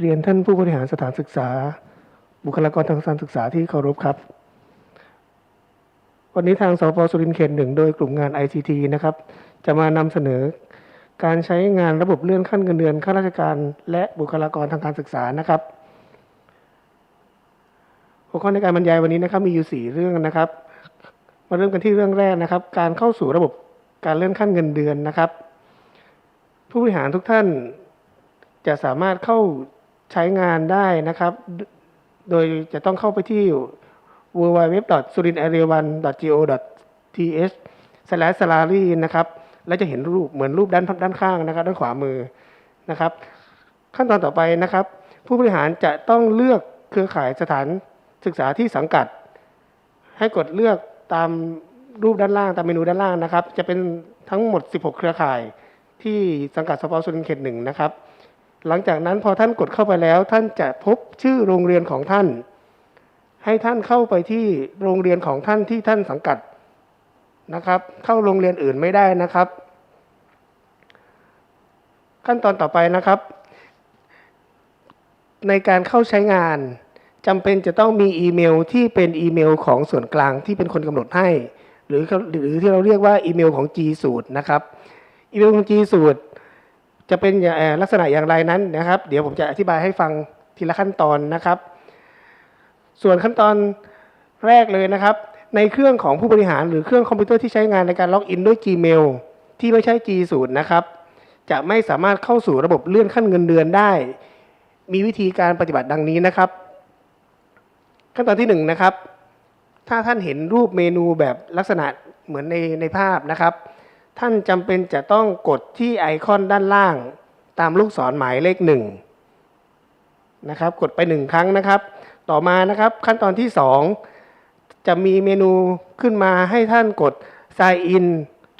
เรียนท่านผู้บริหารสถานศึกษา บุคลากรทางการศึกษาที่เคารพครับ วันนี้ทางสปสุรินทร์เขตหนึ่งโดยกลุ่มงาน ICT นะครับ จะมานำเสนอการใช้งานระบบเลื่อนขั้นเงินเดือนข้าราชการ และบุคลากรทางการศึกษานะครับหัวข้อในการบรรยายวันนี้นะครับมีอยู่สี่เรื่องนะครับ มาเริ่มกันที่เรื่องแรกนะครับ การเข้าสู่ระบบการเลื่อนขั้นเงินเดือนนะครับ ผู้บริหารทุกท่านจะสามารถเข้า ใช้งานได้นะครับ โดยจะต้องเข้าไปที่ w w w s u r i n a r e a o n g o t h salary นะครับ แล้วจะเห็นรูปเหมือนรูปด้านด้านข้างนะครับ ด้านขวามือนะครับ ขั้นตอนต่อไปนะครับ ผู้บริหารจะต้องเลือกเครือข่ายสถานศึกษาที่สังกัด ให้กดเลือกตามรูปด้านล่างตามเมนูด้านล่างนะครับ จะเป็นทั้งหมด 16 เครือข่ายที่สังกัดสปสุรินเขตหนึ่งนะครับ หลังจากนั้นพอท่านกดเข้าไปแล้ว ท่านจะพบชื่อโรงเรียนของท่าน ให้ท่านเข้าไปที่โรงเรียนของท่านที่ท่านสังกัดนะครับ เข้าโรงเรียนอื่นไม่ได้นะครับ ขั้นตอนต่อไปนะครับ ในการเข้าใช้งานจำเป็นจะต้องมีอีเมลที่เป็นอีเมลของส่วนกลางที่เป็นคนกำหนดให้ หรือหรือที่เราเรียกว่าอีเมลของ G สูตรนะครับอีเมลของ G สูตร จะเป็นลักษณะอย่างไรนั้นนะครับ เดี๋ยวผมจะอธิบายให้ฟังทีละขั้นตอนนะครับ ส่วนขั้นตอนแรกเลยนะครับ ในเครื่องของผู้บริหารหรือเครื่องคอมพิวเตอร์ที่ใช้งานในการล็อกอินด้วย Gmail ที่ไม่ใช่ G สูตรนะครับ จะไม่สามารถเข้าสู่ระบบเลื่อนขั้นเงินเดือนได้ มีวิธีการปฏิบัติดังนี้นะครับ ขั้นตอนที่หนึ่งนะครับถ้าท่านเห็นรูปเมนูแบบลักษณะเหมือนในในภาพนะครับ ท่านจำเป็นจะต้องกดที่ไอคอนด้านล่าง ตามลูกศรหมายเลขหนึ่งนะครับ กดไปหนึ่งครั้งนะครับ ต่อมานะครับขั้นตอนที่สองจะมีเมนูขึ้นมาให้ท่านกด sign in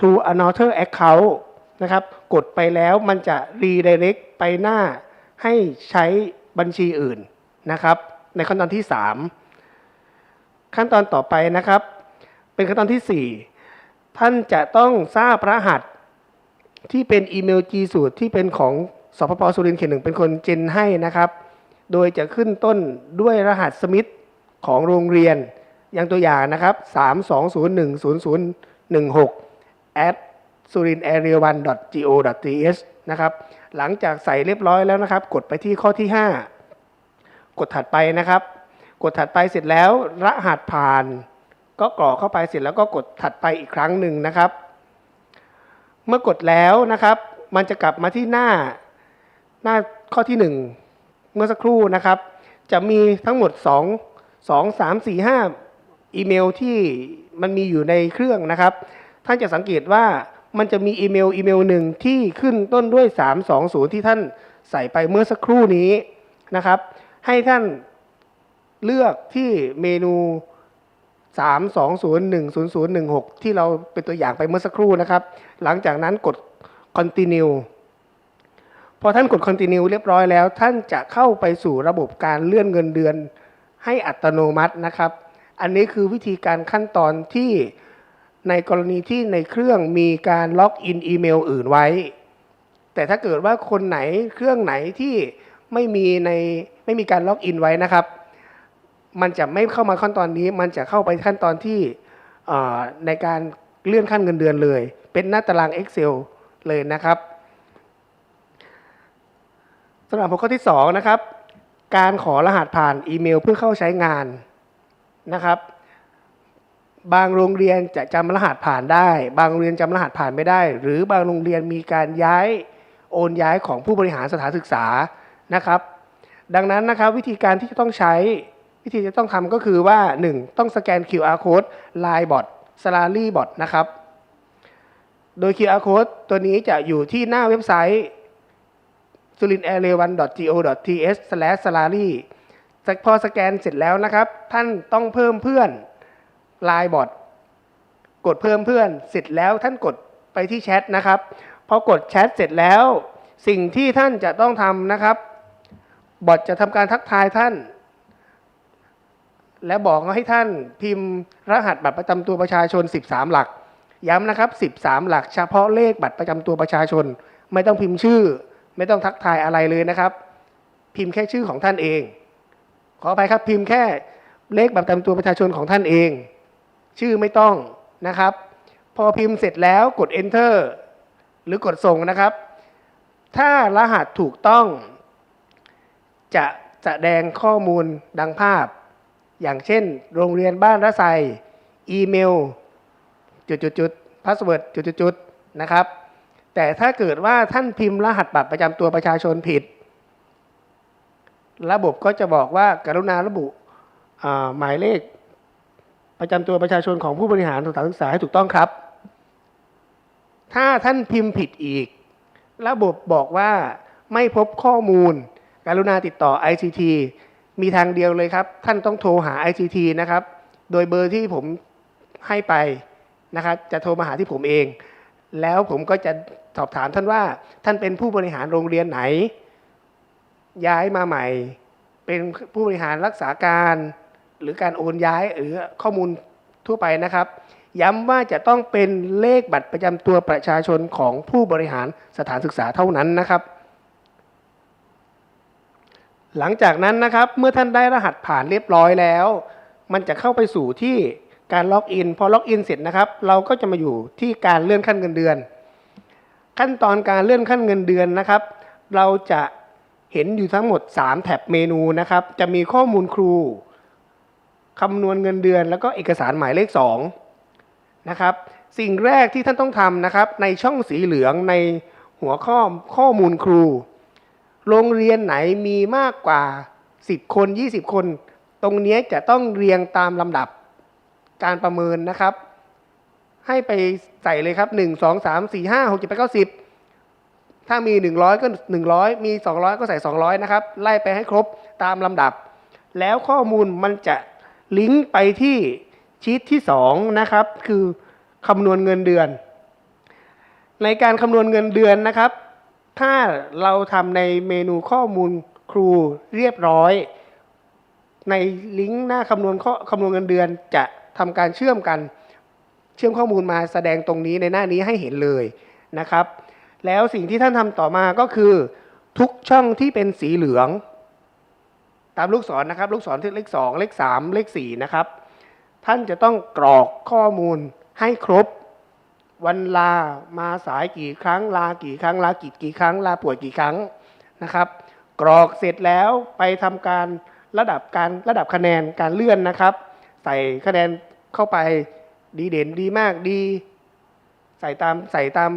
to another account นะครับ กดไปแล้วมันจะ redirect ไปหน้าให้ใช้บัญชีอื่นนะครับ ในขั้นตอนที่ 3 ขั้นตอนต่อไปนะครับ เป็นขั้นตอนที่ 4 ท่านจะต้องทราบรหัสที่เป็นอีเมล G สูตรที่เป็นของสพปสุรินทร์เขตหนึ่งเป็นคนเจนให้นะครับ โดยจะขึ้นต้นด้วยรหัสสมิธของโรงเรียน อย่างตัวอย่างนะครับ 32010016 at s u r i n a r e a o n g o t h นะครับหลังจากใส่เรียบร้อยแล้วนะครับ กดไปที่ข้อที่ 5 กดถัดไปนะครับ กดถัดไปเสร็จแล้วรหัสผ่าน ก็กรอกเข้าไปเสร็จแล้วก็กดถัดไปอีกครั้งหนึ่งนะครับ เมื่อกดแล้วนะครับ มันจะกลับมาที่หน้าหน้าข้อที่ 1 เมื่อสักครู่นะครับ จะมีทั้งหมด 2 2 3 4 5 อีเมลที่มันมีอยู่ในเครื่องนะครับ ท่านจะสังเกตว่ามันจะมีอีเมลอีเมลหนึ่งที่ขึ้นต้นด้วย 320 ที่ท่านใส่ไปเมื่อสักครู่นี้นะครับ ให้ท่านเลือกที่เมนู 3201016 ที่เราเป็นตัวอย่างไปเมื่อสักครู่นะครับ หลังจากนั้นกด continue พอท่านกด continue เรียบร้อยแล้ว ท่านจะเข้าไปสู่ระบบการเลื่อนเงินเดือนให้อัตโนมัตินะครับ อันนี้คือวิธีการขั้นตอนที่ในกรณีที่ในเครื่องมีการล็อกอินอีเมลอื่นไว้ แต่ถ้าเกิดว่าคนไหนเครื่องไหนที่ไม่มีในไม่มีการล็อกอินไว้นะครับ มันจะไม่เข้ามาขั้นตอนนี้ มันจะเข้าไปขั้นตอนที่ในการเลื่อนขั้นเงินเดือนเลย เป็นหน้าตาราง Excel เลยนะครับสำหรับหัวข้อที่ 2 นะครับ การขอรหัสผ่านอีเมลเพื่อเข้าใช้งานนะครับ บางโรงเรียนจะจำรหัสผ่านได้ บางโรงเรียนจำรหัสผ่านไม่ได้ หรือบางโรงเรียนมีการย้ายโอนย้ายของผู้บริหารสถานศึกษานะครับ ดังนั้นนะครับวิธีการที่จะต้องใช้ วิธีจะต้องทำก็คือว่า 1. ต้องสแกน QR code Line Bot Salary Bot นะครับ โดย QR code ตัวนี้จะอยู่ที่หน้าเว็บไซต์ s u r i n a i r e a o n g o t h salary พอสแกนเสร็จแล้วนะครับ ท่านต้องเพิ่มเพื่อนไลน์บอทกดเพิ่มเพื่อนเสร็จแล้วท่านกดไปที่แชทนะครับพอกดแชทเสร็จแล้ว สิ่งที่ท่านจะต้องทำนะครับ บอทจะทำการทักทายท่าน และบอกให้ท่านพิมพ์รหัสบัตรประจำตัวประชาชน 13 หลัก ย้ำนะครับ 13 หลัก เฉพาะเลขบัตรประจำตัวประชาชน ไม่ต้องพิมพ์ชื่อ ไม่ต้องทักทายอะไรเลยนะครับ พิมพ์แค่ชื่อของท่านเอง ขออภัยครับพิมพ์แค่เลขบัตรประจำตัวประชาชนของท่านเอง ชื่อไม่ต้องนะครับ พอพิมพ์เสร็จแล้วกด enter หรือกดส่งนะครับ ถ้ารหัสถูกต้อง จะแสดงข้อมูลดังภาพ อย่างเช่น โรงเรียนบ้านระไซอีเมลจุดๆๆพาสเวิร์ดจุดๆๆนะครับ แต่ถ้าเกิดว่าท่านพิมพ์รหัสบัตรประจำตัวประชาชนผิด ระบบก็จะบอกว่ากรุณาระบุหมายเลข ประจำตัวประชาชนของผู้บริหารสถานศึกษาให้ถูกต้องครับ ถ้าท่านพิมพ์ผิดอีก ระบบบอกว่าไม่พบข้อมูล กรุณาติดต่อ ICT มีทางเดียวเลยครับ ท่านต้องโทรหา ICT นะครับ โดยเบอร์ที่ผมให้ไปนะครับ จะโทรมาหาที่ผมเอง แล้วผมก็จะสอบถามท่านว่าท่านเป็นผู้บริหารโรงเรียนไหน ย้ายมาใหม่ เป็นผู้บริหารรักษาการ หรือการโอนย้ายหรือข้อมูลทั่วไปนะครับ ย้ำว่าจะต้องเป็นเลขบัตรประจำตัวประชาชนของผู้บริหารสถานศึกษาเท่านั้นนะครับ หลังจากนั้นนะครับเมื่อท่านได้รหัสผ่านเรียบร้อยแล้ว มันจะเข้าไปสู่ที่การล็อกอินพอล็อกอินเสร็จนะครับ เราก็จะมาอยู่ที่การเลื่อนขั้นเงินเดือน ขั้นตอนการเลื่อนขั้นเงินเดือนนะครับ เราจะเห็นอยู่ทั้งหมด 3 แท็บเมนูนะครับ จะมีข้อมูลครูคำนวณเงินเดือน แล้วก็เอกสารหมายเลข2นะครับสิ่งแรกที่ท่านต้องทำนะครับ ในช่องสีเหลืองในหัวข้อข้อมูลครู โรงเรียนไหนมีมากกว่า 10 คน 20 คน ตรงนี้จะต้องเรียงตามลำดับการประเมินนะครับ ให้ไปใส่เลยครับ 1 2 3 4 5 6 7 8 9 10 ถ้ามี 100 ก็ 100 มี 200 ก็ใส่ 200 นะครับ ไล่ไปให้ครบตามลำดับ แล้วข้อมูลมันจะลิงก์ไปที่ชีตที่ 2 นะครับ คือคำนวณเงินเดือน ในการคำนวณเงินเดือนนะครับ ถ้าเราทำในเมนูข้อมูลครูเรียบร้อย ในลิงก์หน้าคำนวณข้อคำนวณเงินเดือนจะทำการเชื่อมกัน เชื่อมข้อมูลมาแสดงตรงนี้ในหน้านี้ให้เห็นเลยนะครับ แล้วสิ่งที่ท่านทำต่อมาก็คือ ทุกช่องที่เป็นสีเหลือง ตามลูกศรนะครับ ลูกศรที่เลขสองเลขสามเลขสี่นะครับ ท่านจะต้องกรอกข้อมูลให้ครบ วันลามาสายกี่ครั้งลากี่ครั้งลากี่กี่ครั้งลาป่วยกี่ครั้งนะครับ กรอกเสร็จแล้วไปทำการระดับการระดับคะแนนการเลื่อนนะครับ ใส่คะแนนเข้าไปดีเด่นดีมากดี ใส่ตามใส่ตาม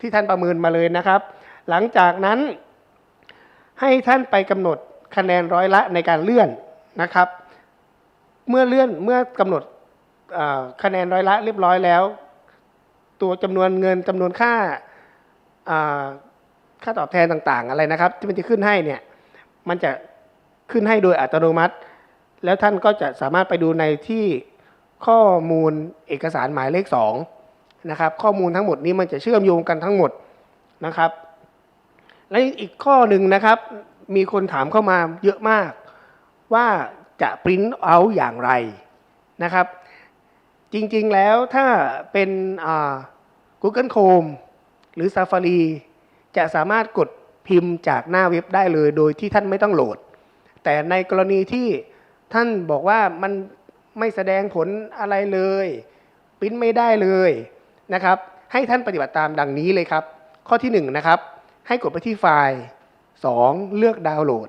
ที่ท่านประเมินมาเลยนะครับ หลังจากนั้นให้ท่านไปกำหนดคะแนนร้อยละในการเลื่อนนะครับ เมื่อเลื่อนเมื่อกำหนดคะแนนร้อยละเรียบร้อยแล้ว ตัวจำนวนเงินจำนวนค่าค่าตอบแทนต่างๆอะไรนะครับ ที่มันจะขึ้นให้เนี่ยมันจะขึ้นให้โดยอัตโนมัติ แล้วท่านก็จะสามารถไปดูในที่ข้อมูลเอกสารหมายเลขสองนะครับข้อมูลทั้งหมดนี้มันจะเชื่อมโยงกันทั้งหมดนะครับ และอีกข้อหนึ่งนะครับมีคนถามเข้ามาเยอะมากว่าจะปริ้นเอาอย่างไรนะครับ จริงๆแล้วถ้าเป็น Google Chrome หรือ Safari จะสามารถกดพิมพ์จากหน้าเว็บได้เลยโดยที่ท่านไม่ต้องโหลด แต่ในกรณีที่ท่านบอกว่ามันไม่แสดงผลอะไรเลยปิ้นไม่ได้เลยนะครับ ให้ท่านปฏิบัติตามดังนี้เลยครับ ข้อที่1นะครับ ให้กดไปที่ไฟล์ 2. เลือกดาวน์โหลด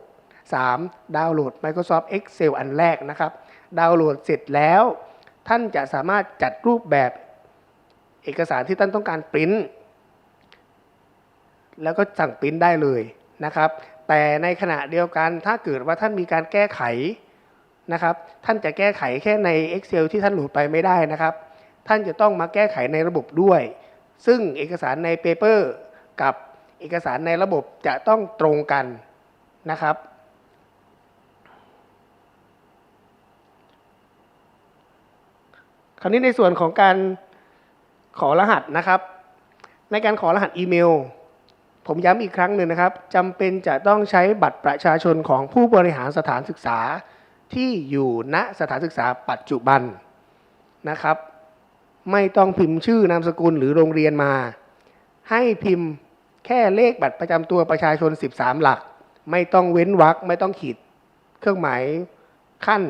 3. ดาวน์โหลด Microsoft Excel อันแรกนะครับ ดาวน์โหลดเสร็จแล้ว ท่านจะสามารถจัดรูปแบบเอกสารที่ท่านต้องการปริ้นแล้วก็สั่งปริ้นได้เลยนะครับ แต่ในขณะเดียวกันถ้าเกิดว่าท่านมีการแก้ไขนะครับ ท่านจะแก้ไขแค่ใน Excel ที่ท่านโหลดไปไม่ได้นะครับ ท่านจะต้องมาแก้ไขในระบบด้วย ซึ่งเอกสารใน Paper กับเอกสารในระบบจะต้องตรงกันนะครับ คราวนี้ในส่วนของการขอรหัสนะครับ ในการขอรหัสอีเมล ผมย้ำอีกครั้งหนึ่งนะครับจำเป็นจะต้องใช้บัตรประชาชนของผู้บริหารสถานศึกษาที่อยู่ณสถานศึกษาปัจจุบันนะครับ ไม่ต้องพิมพ์ชื่อนามสกุลหรือโรงเรียนมา ให้พิมพ์แค่เลขบัตรประจำตัวประชาชน 13 หลัก ไม่ต้องเว้นวรรคไม่ต้องขีด เครื่องหมายขั้น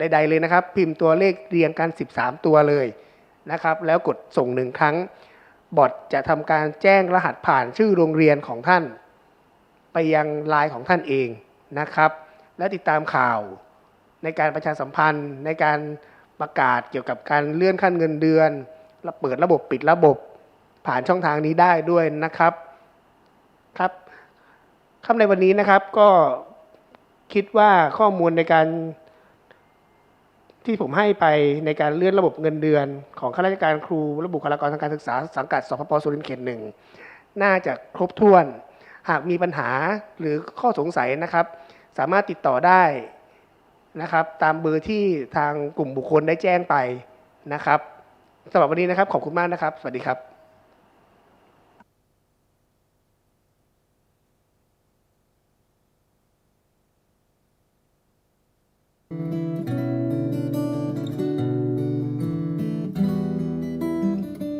ใด ๆ เลยนะครับ พิมพ์ตัวเลขเรียงกัน 13 ตัวเลยนะครับ แล้วกดส่งหนึ่งครั้ง บอทจะทำการแจ้งรหัสผ่านชื่อโรงเรียนของท่าน ไปยังไลน์ของท่านเองนะครับ และติดตามข่าว ในการประชาสัมพันธ์ ในการประกาศเกี่ยวกับการเลื่อนขั้นเงินเดือนและเปิดระบบปิดระบบผ่านช่องทางนี้ได้ด้วยนะครับครับคำในวันนี้นะครับก็คิดว่าข้อมูลในการ ที่ผมให้ไปในการเลื่อนระบบเงินเดือน ของข้าราชการครูและบุคลากรทางการศึกษาสังกัดสพปสุรินทร์เขตหนึ่งน่าจะครบถ้วน หากมีปัญหาหรือข้อสงสัยนะครับ สามารถติดต่อได้นะครับ ตามเบอร์ที่ทางกลุ่มบุคคลได้แจ้งไปนะครับสำหรับวันนี้นะครับขอบคุณมากนะครับ สวัสดีครับ